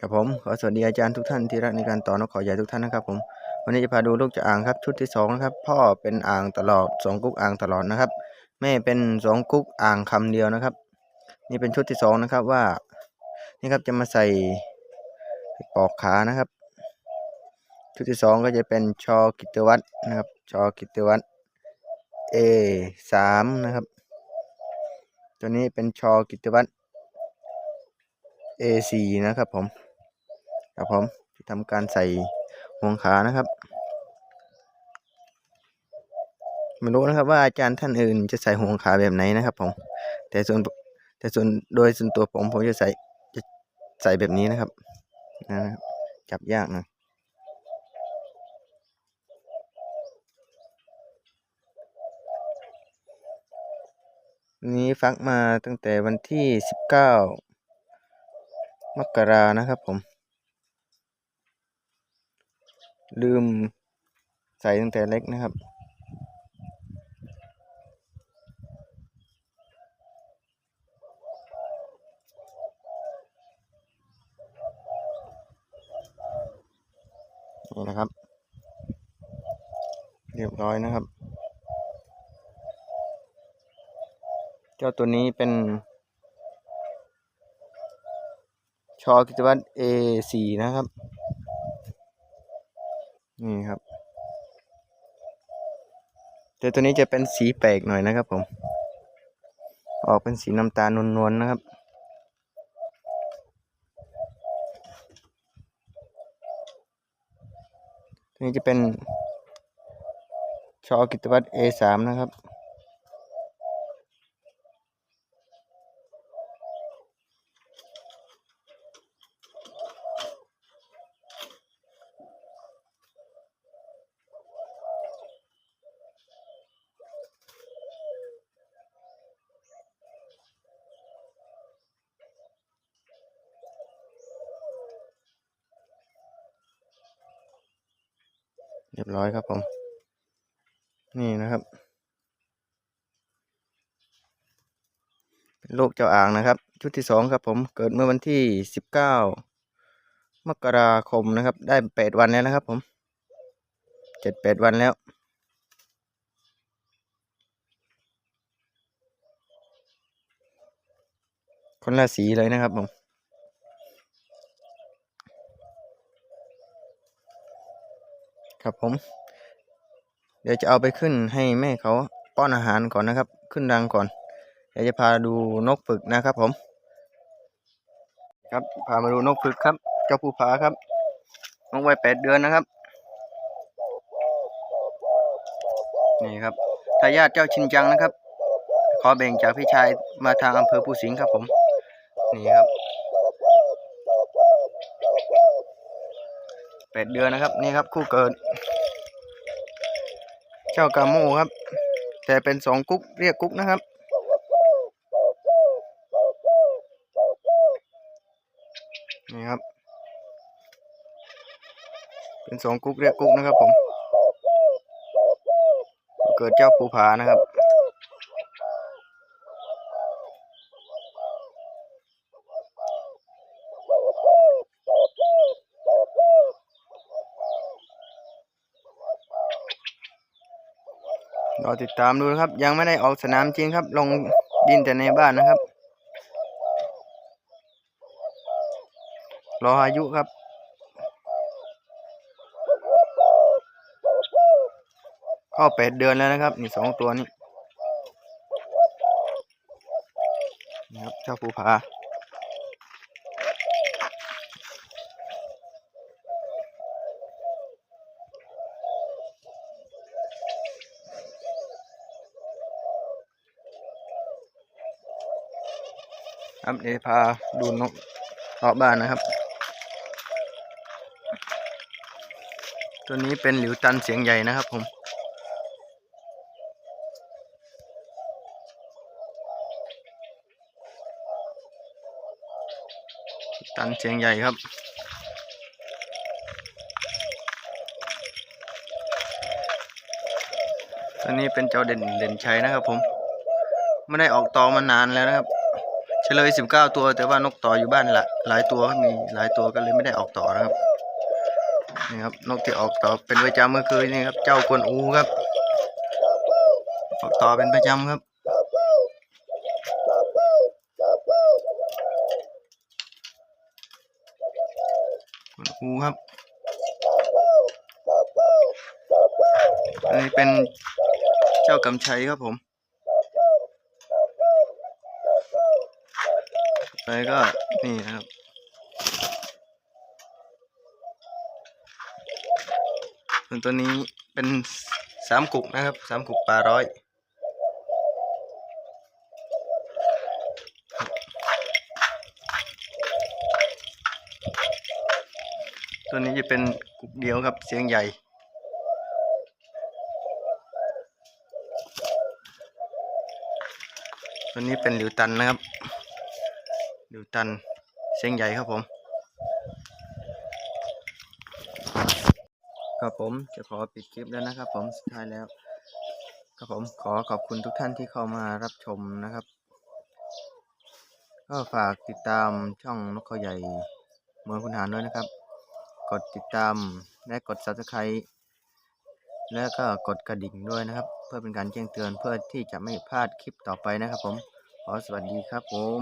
ครับผมขอสวัสดีอาจารย์ทุกท่านที่รักในการต่อนกขาใหญ่ทุกท่านนะครับ ผมวันนี้จะพาดูลูกจะอ่างครับชุดที่สองนะครับพ่อเป็นอ่างตลอดสองกุ๊กอ่างตลอดนะครับ แม่เป็นสองกุ๊กอ่างคำเดียวนะครับ นี่เป็นชุดที่สองนะครับว่านี่ครับจะมาใส่ปอกขานะครับ ชุดที่สองก็จะเป็นชอกิตวัตรนะครับชอกิตวัตร A สามนะครับ ตัวนี้เป็นชอกิตวัตร A สี่นะครับผม ครับผมทำการใส่ห่วงขานะครับไม่รู้นะครับว่าอาจารย์ท่านอื่นจะใส่ห่วงขาแบบไหนนะครับผม แต่ส่วนแต่ส่วนโดยส่วนตัวผมผมจะใส่จะใส่แบบนี้นะครับนะครับจับยากหนะนี้ฟักมาตั้งแต่วันที่สิบเก้ามกรานะครับผม ลืมใส่ตั้งแต่เล็กนะครับ นี่นะครับ เรียบร้อยนะครับ เจ้าตัวนี้เป็นชอกิจวัตร A4 นะครับ นี่ครับแต่ตัวนี้จะเป็นสีแปลกหน่อยนะครับผม ออกเป็นสีน้ำตาลนวลๆนะครับ ตัวนี้จะเป็นชอกิตวัตร A3 นะครับ รียบร้อยครับผม นี่นะครับ เป็นลูกเจ้าอ่างนะครับ ชุดที่สองครับผม เกิดเมื่อวันที่สิบเก้ามกราคมนะครับ ได้แปดวันแล้วนะครับผมเจ็ดแปดวันแล้วคนละสีเลยนะครับผม ครับผม เดี๋ยวจะเอาไปขึ้นให้แม่เขาป้อนอาหารก่อนนะครับ ขึ้นรังก่อน เดี๋ยวจะพาดูนกฝึกนะครับผม ครับพามาดูนกฝึกครับ เจ้าภูผาครับนกวัยแปดเดือนนะครับ นี่ครับทายาทเจ้าชินจังนะครับ ขอแบ่งจากพี่ชายมาทางอำเภอภูสิงห์ครับผม นี่ครับ แปดเดือนนะครับนี่ครับ คู่เกิด เจ้ากาโมครับ แต่เป็นสองกุ๊กเรียกกุ๊กนะครับนี่ครับ เป็นสองกุ๊กเรียกกุ๊กนะครับผม เกิดเจ้าภูผานะครับ รอติดตามดูนะครับ ยังไม่ได้ออกสนามจริงครับ ลงดินแต่ในบ้านนะครับ รออายุครับเข้าแปดเดือนแล้วนะครับนี่สองตัวนี้นี่ครับเจ้าภูผา ครับเดี๋ยวพาดูนกรอบบ้านนะครับ ตัวนี้เป็นหลิวตันเสียงใหญ่นะครับผมตันเสียงใหญ่ครับ ตัวนี้เป็นเจ้าเด่นเด่นชัยนะครับผม ไม่ได้ออกตอมานานแล้วนะครับ ฉลยสิบเก้าตัว แต่ว่านกต่ออยู่บ้านหละหลายตัวมีหลายตัวก็เลยไม่ได้ออกต่อนะครับนี่ครับนกที่ออกต่อเป็นประจำเมื่อคืนนี่ครับ เจ้ากวนอูครับ ออกต่อเป็นประจำครับกวนอูครับอันนี้เป็นเจ้ากำชัยครับผม ไปก็นี่นะครับ ส่วนตัวนี้เป็นสามกุกนะครับสามกุกปลาร้อยตัวนี้จะเป็นกุกเดียวครับเสียงใหญ่ ตัวนี้เป็นหลิวตันนะครับ หลิวตันเสียงใหญ่ครับผม ครับผมจะขอปิดคลิปแล้วนะครับผมสุดท้ายแล้ว ครับผมขอขอบคุณทุกท่านที่เข้ามารับชมนะครับ ก็ฝากติดตามช่องนกเขาใหญ่เมืองคุณหารด้วยนะครับ กดติดตามและกด subscribe แล้วก็กดกระดิ่งด้วยนะครับ เพื่อเป็นการแจ้งเตือนเพื่อที่จะไม่พลาดคลิปต่อไปนะครับผมขอสวัสดีครับผม